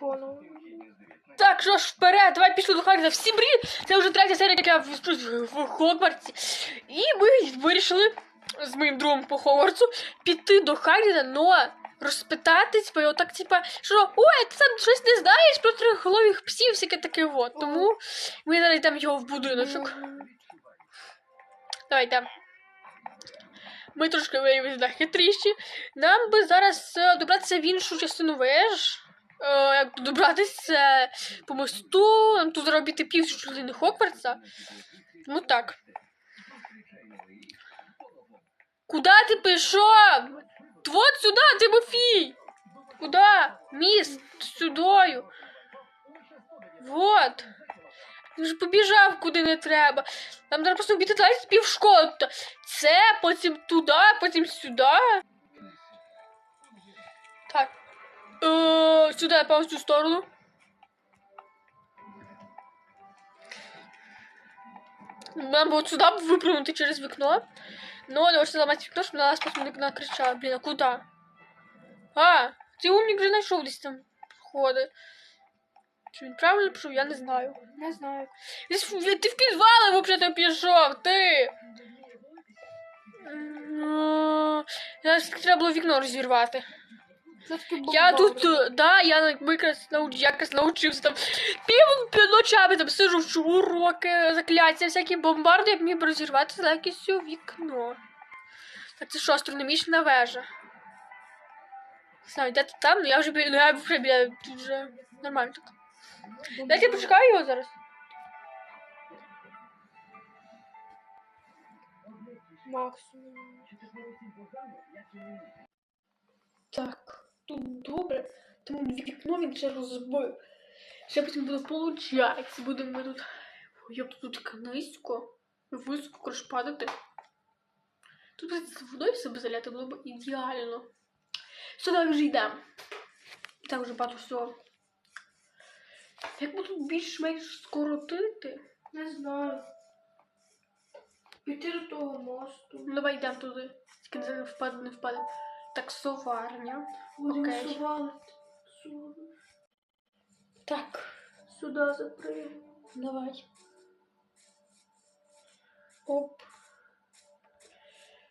Понял. Так, що ж, вперед, давай пішли до Хагрида. Всім привіт! Це вже третя серія, як я вчусь в Хогвартсі. І ми вирішили з моїм другом по Хогвартсу піти до Хагрида, но розпитатись, бо так, типа, що ой, ти там щось не знаєш про трьохголових псів, всяке таке от. Тому ми зараз йдемо його в будиночок. Давай. Ми трошки виявилися хитріші. Нам би зараз е, добратися в іншу частину веж. Е, як добратися по мосту, нам тут зробити пів частини Хогвартса. Ну так. Куда ти пішов? Вот сюди, Тимофій! Куда? Міст, сюдою. Вот. Він ж побіжав куди не треба. Нам треба просто обійти далі пів школи. Це, потім туди, потім сюди. Так. Сюди, напевно, в цю сторону. Нам було сюди випрыгнути через вікно. Но не можна зламати вікно, щоб на нас потім не накричали. Блін, а куди? А, цей умник вже знайшов десь там ходи. Чи він правильно пішов, я не знаю. Не знаю. Десь в- Ти в підвали взагалі пішов, ти. Ну, Зараз треба було вікно розірвати. Я тут, е, да, я якраз науч, якось научився там пів ночами там сижу, вчу уроки, закляття, всякі бомбарди, як міг розірвати з легкістю вікно. Так це що, астрономічна вежа? Не знаю, де ти там, ну я вже біля, ну я вже біля, тут вже нормально так. Дайте я почекаю його зараз. Максимум. Так, тут добре. Тому вікно він ще розбив. Ще потім буде получається. Будемо ми тут. Як тут низько. Високо коротше, падати. Тут з водою себе заляти було б ідеально. Все, давай вже йдемо. Так вже багато всього. Як би тут більш-менш скоротити? Не знаю. Піти до того мосту. Ну давай йдемо туди. Тільки не впаде, не впаде. Таксоварня. Окей. Так, Сюди запрыгнемо. давай. Оп.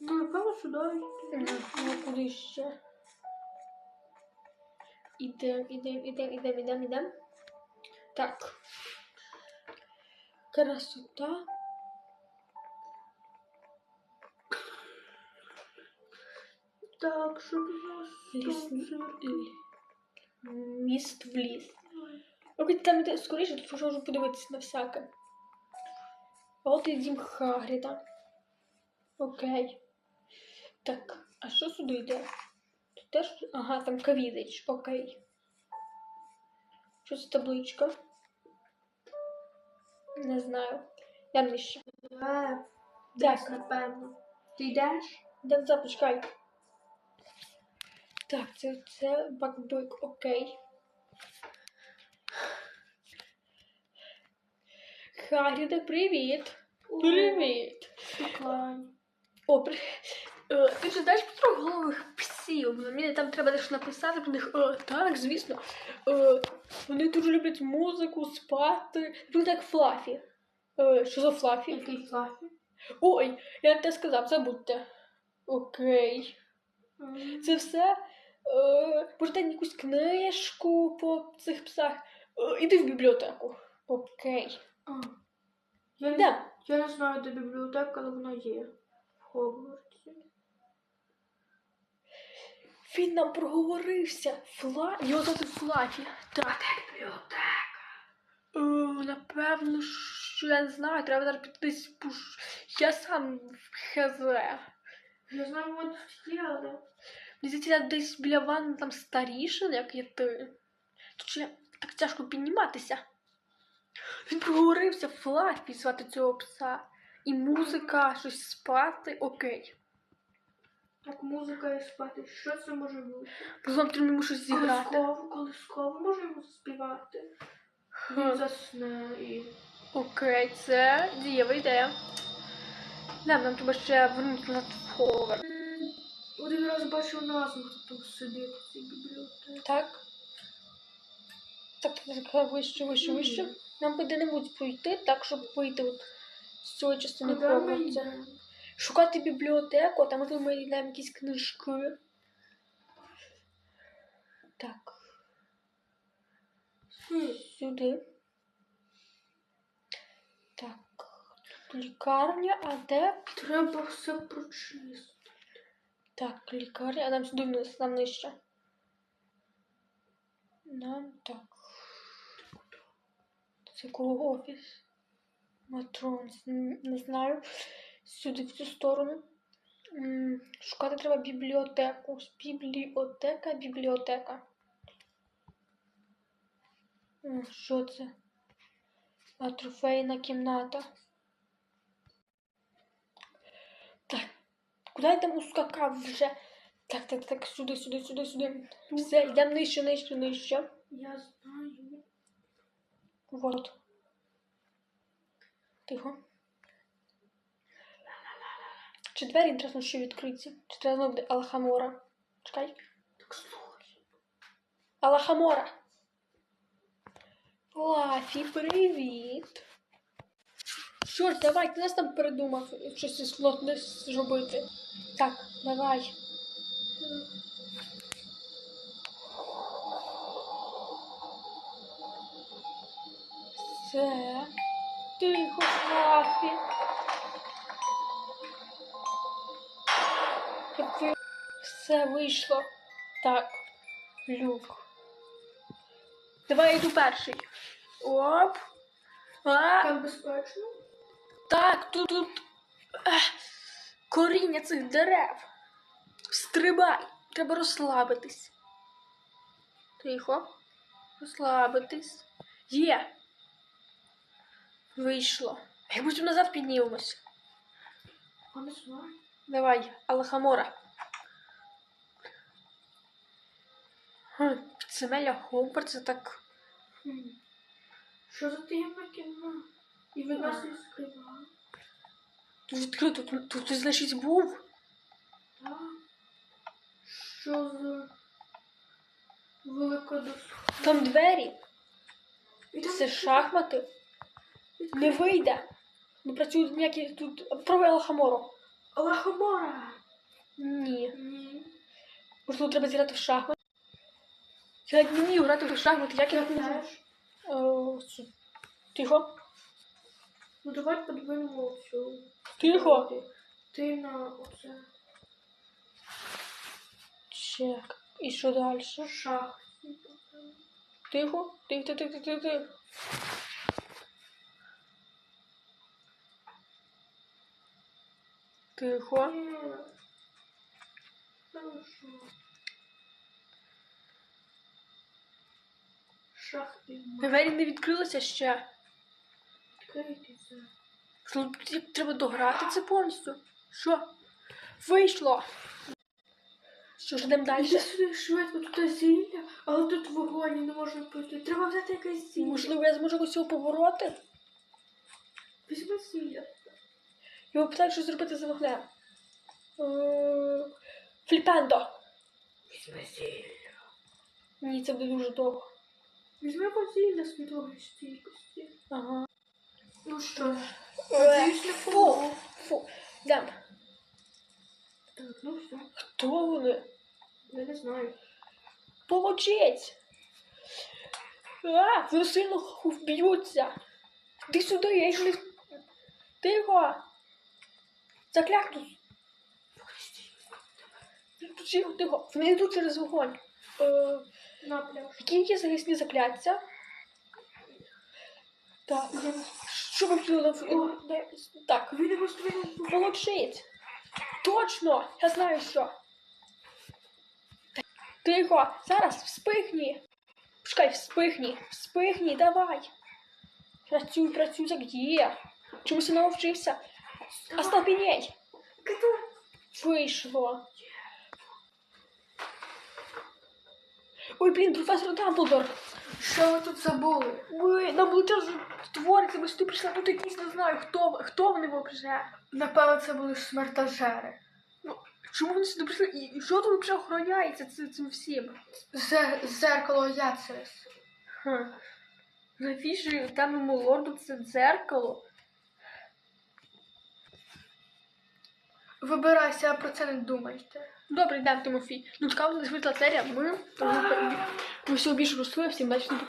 Ну, напевно, сюди йти. Ну, куди ще? Ідем, ідем, ідем, ідем, ідем, ідем. Так. Красота. Так, щоб. Міст в ліс. Окей, там іде скоріше, тут вже можу подивитися на всяке. А от і дім Хагріда. Окей. Так, а що сюди йде? Тут теж. Ага, там Кавідич, окей. Що це табличка? Не знаю. Я не ще. Е, Так, напевно. Ти йдеш? де запускай. Так, це, це бакбик, окей. Харіде, привіт. Привіт. О, при... е, ти вже знаєш про трьохголових псів? Мені там треба дещо написати про них. Е, так, звісно. Е, вони дуже люблять музику, спати. Вони так Флафі. Е, що за Флафі? Який флафі? Ой, я те сказав, забудьте. Окей. Це все. Е, якусь книжку по цих псах. Е, іди в бібліотеку. Окей. А. Я, не, я не знаю, де бібліотека, але вона є. В Хогвартсі. Він нам проговорився. Фла... Його звати Флафі. Так. Бібліотека. Е, напевно, що я не знаю, треба зараз піти. Я сам в хз. Я знаю, вона тут є, але... Здається, десь біля ванни там старішин, як є ти. Тут ще так тяжко підніматися. Він проговорився Флафі звати цього пса. І музика, щось спати, окей. Так, музика і спати. Що це може бути? Потім треба йому щось зіграти. Колисково, колисково може йому співати. Він засне і... Окей, це дієва ідея. Да, нам треба ще вернутися назад в Ховард. Один раз бачив назву, хто тут сидить в цій бібліотеці. Так? Так, вище, вище, вище. Нам би де-небудь пройти, так, щоб вийти от з цієї частини Хогвартса. Шукати бібліотеку, а там ми знайдемо якісь книжки. Так, сюди. Так. Тут лікарня, а де? Треба все прочистити. Так, лікарня, а нам сюди вниз, нам нижче. Нам так. Це кого офіс? Матронс, н- не знаю. Сюди в цю сторону. Шукати треба бібліотеку. Бібліотека, бібліотека. Що це? А трофейна кімната. Так, куди я там ускакав вже? Так, так, так, сюди, сюди, сюди, сюди. Все, йдемо нижче, нижче, нижче. Я знаю. Вот. Тихо. Чи двері інтересно, що відкриті? Чи треба знову буде Алхамора? Чекай. Так слухай. Алахамора. Лафі, привіт. Що ж, давай, ти нас там передумав щось із флотне зробити. Так, давай. Все. Тихо, Лафі. Якби Все вийшло. Так. Люк. Давай я йду перший. Оп. А, Там безпечно? Так, тут, тут ех, коріння цих дерев. Стрибай. Треба розслабитись. Тихо. Розслабитись. Є. Вийшло. Як потім назад піднімемось. Я. Давай, Алахамора. Підземелля Хогвартса так. Що за таємна кімната? І ви нас не скривали. Тут відкрито, тут, тут ти, значить, був. Так. Що за велика доска? Там двері. І там Це шахмати. Не вийде. Не працюють ніякі тут. Пробуй Алахамору. Алахамора! Ні. Ні. Можливо, треба зіграти в шахмати. Я не вмію грати в шахмати, як я не можу. Е, Тихо. Ну давай подвинемо цю. Тихо. Ти, на оце Чек. І що далі? шах. Тихо. Тихо, тихо, тихо, тихо, тихо. Тихо. Хорошо. Шах і. Двері не відкрилися ще. Відкрийтеся. Що, Треба дограти це повністю. Що? Вийшло. Що ж йдемо далі? сюди швидко, тут зілля, але тут вогонь не можна пити. Треба взяти якесь зілля. Можливо, я зможу його побороти? Візьми зілля. Його питають, що зробити з вогнем. Е, Фліпендо. Візьми зілля. Ні, це буде дуже довго. Візьми зілля світлої стійкості. Ага. Ну що? Е, Надіюсь, не Фу, фу. Йдем. Так, ну все. Хто вони? Я не знаю. Получить. А, вони сильно вб'ються. Ти сюди, я не... Тихо. Заклятус. Тихо, тихо. Вони йдуть через вогонь. Е, На пляж. які є захисні закляття? Так. Що ви хотіли? О, Так. Він його. Получить. Точно! Я знаю що. Тихо, зараз вспихні. Чекай, вспихні, вспихні, давай. Працюй, працюй, так є. Чомусь я навчився. Остолбінєй. Вийшло. Ой, блін, професор Дамблдор. Що ви тут забули? Ой, нам було час твориться, ми сюди прийшли, тут якісь не знаю, хто, хто вони вже. Напевно, це були смертожери. Чому вони сюди прийшли? І і що тут взагалі охороняється цим, цим всім? Зе- Зеркало Яцерес. Ха. Навіщо темному лорду це дзеркало? Вибирайся, а про це не думайте. Добре, день, Тимофій. Ну, цікаво, вийшла серія. Ми, ми все більше розсує, всім бачимо.